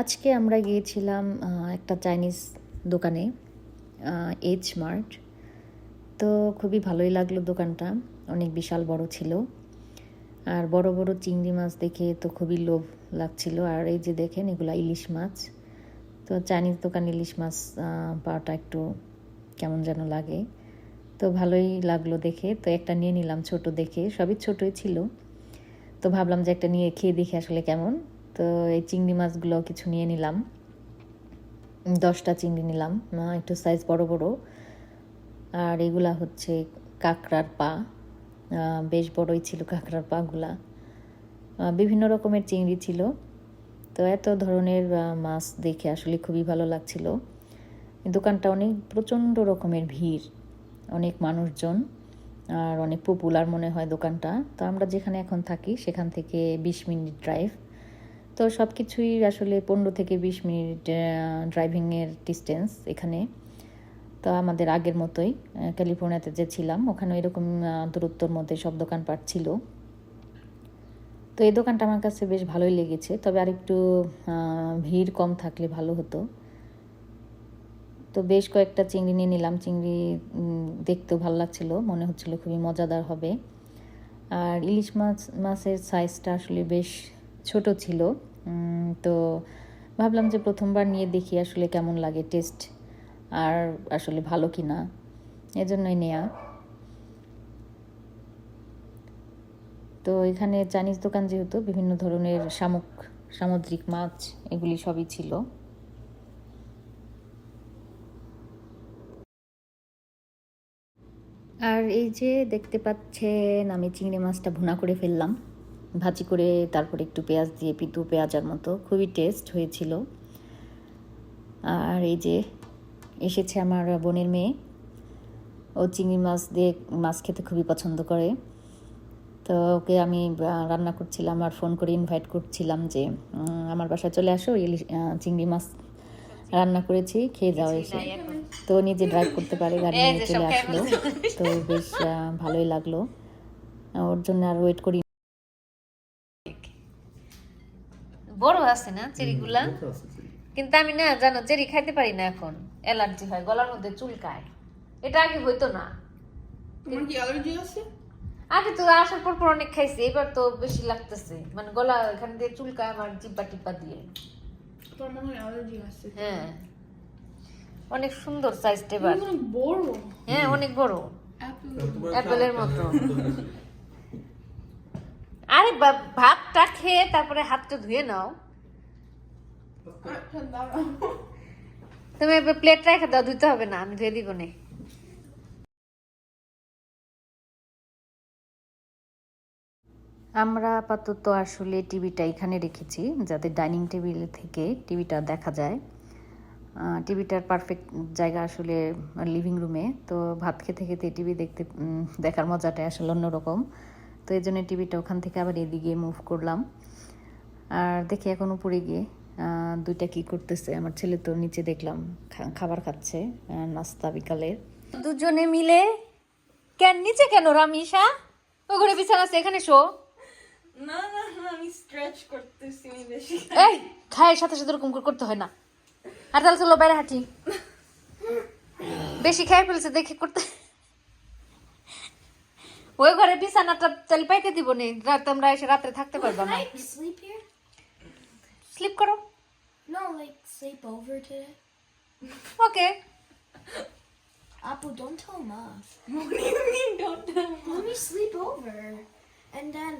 আজকে আমরা গিয়েছিলাম একটা চাইনিজ দোকানে এইচ মার্ট তো খুবই ভালোই লাগল দোকানটা, অনেক বিশাল বড় ছিল। আর বড় বড় চিংড়ি মাছ দেখে তো খুবই লোভ লাগছিল। আর এই যে দেখেন, এগুলো ইলিশ মাছ। তো চাইনিজ দোকান ইলিশ মাছ পাওয়াটা একটু কেমন যেন লাগে। তো ভালোই লাগল দেখে। তো একটা নিয়ে নিলাম ছোট দেখে, সবই ছোটই ছিল। তো ভাবলাম যে একটা নিয়ে খেয়ে দেখি আসলে কেমন। তো এই চিংড়ি মাছগুলো কিছু নিয়ে নিলাম। দশটা চিংড়ি নিলাম একটু সাইজ বড় বড়। আর এগুলা হচ্ছে কাঁকড়ার পা বেশ বড়ই ছিল কাঁকড়ার পাগুলা। বিভিন্ন রকমের চিংড়ি ছিল। তো এত ধরনের মাছ দেখে আসলে খুবই ভালো লাগছিল। দোকানটা অনেক প্রচণ্ড রকমের ভিড়, অনেক মানুষজন আর অনেক পপুলার মনে হয় দোকানটা। তো আমরা যেখানে এখন থাকি, সেখান থেকে বিশ মিনিট ড্রাইভ তো সব কিছুই আসলে পনেরো থেকে বিশ মিনিট ড্রাইভিংয়ের ডিস্টেন্স এখানে। তো আমাদের আগের মতোই ক্যালিফোর্নিয়াতে যে ছিলাম ওখানে এরকম দূরত্বর মধ্যে সব দোকানপাট ছিল। তো এই দোকানটা আমার কাছে বেশ ভালোই লেগেছে তবে আরেকটু আহ, ভিড় কম থাকলে ভালো হতো। তো বেশ কয়েকটা চিংড়ি নিয়ে নিলাম চিংড়ি দেখতেও ভালো লাগছিল মনে হচ্ছিল খুবই মজাদার হবে। আর ইলিশ মাছ মাছের সাইজটা আসলে বেশ ছোট ছিল। তো ভাবলাম যে প্রথমবার নিয়ে দেখি আসলে কেমন লাগে টেস্ট আর আসলে ভালো কি না এজন্যই নেয়া। তো এখানে চাইনিজ দোকান যেহেতু, বিভিন্ন ধরনের শামুক, সামুদ্রিক মাছ, এগুলি সবই ছিল। আর এই যে দেখতে পাচ্ছেন, আমি চিংড়ি মাছটা ভুনা করে ফেললাম। ভাজি করে তারপরে একটু পেঁয়াজ দিয়ে পিতু পেঁয়াজার মতো খুবই টেস্ট হয়েছিল। আর এই যে এসেছে আমার বোনের মেয়ে। ও চিংড়ি মাছ দিয়ে মাছ খেতে খুবই পছন্দ করে। তো ওকে আমি রান্না করছিলাম আর ফোন করে ইনভাইট করছিলাম যে আমার বাসায় চলে আসো ইলিশ চিংড়ি মাছ রান্না করেছি খেয়ে যাও এসে। তো নিজে ড্রাইভ করতে পারে গাড়ি নিয়ে চলে আসলো। তো বেশ ভালোই লাগল। ওর জন্য আর ওয়েট করি বড় আছে না চেরিগুলা? কিন্তু আমি না জানো চেরি খাইতে পারি না এখন। অ্যালার্জি হয় গলার মধ্যে চুলকায় এটা আগে হইতো না। তোমার কি অ্যালার্জি আছে? আগে তো আসার পর পর অনেক খাইছি এবার তো বেশি লাগতেছে। মানে গলা এখান দিয়ে চুলকায় আমার জিব্বা টিপ্পা দিয়ে। তোমার মনে হয় অ্যালার্জি আছে? হ্যাঁ। অনেক সুন্দর সাইজটা এবার। বড়। হ্যাঁ অনেক বড়। অ্যাপেল। অ্যাপেলের মতো। আরে ভাতটা খেয়ে তারপরে হাতটা ধুয়ে নাও। তুমি প্লেট রেখে দাও, ধুতে হবে না, আমি ধুয়ে দিব নে। আমরা আপাতত আসলে টিভিটা এখানে রেখেছি, যাতে ডাইনিং টেবিল থেকে টিভিটা দেখা যায়। টিভিটার পারফেক্ট জায়গা আসলে লিভিং রুমে তো ভাত খেতে খেতে টিভি দেখতে দেখার মজাটাই আসলে অন্যরকম। তো এই জন্য টিভিটা ওখান থেকে আবার এদিকে মুভ করলাম। আর দেখি এখন উপরে গিয়ে দুইটা কি করতেছে। আমার ছেলে তো নিচে দেখলাম খাবার খাচ্ছে নাস্তা বিকালের। দুজনে মিলে? কেন নিচে কেন রামিশা ও ঘরে বিছানা আছে এখানে শো। না না আমি স্ট্রেচ করতেছি বেশি। এই খায়ের সাথে সাথে ওরকম করে করতে হয় না। আর তাহলে চলো বাইরে হাঁটি। বেশি খেয়ে ফেলছে দেখে করতে ওই ঘরে বিছানাটা তেল পাইতে দিব নে রাত তোমরা এসে রাত্রে থাকতে পারবে না I sleep here? স্লিপ করো No, like sleep over today. Okay Apple, don't tell Mom. What do you mean don't tell Let me sleep over. And then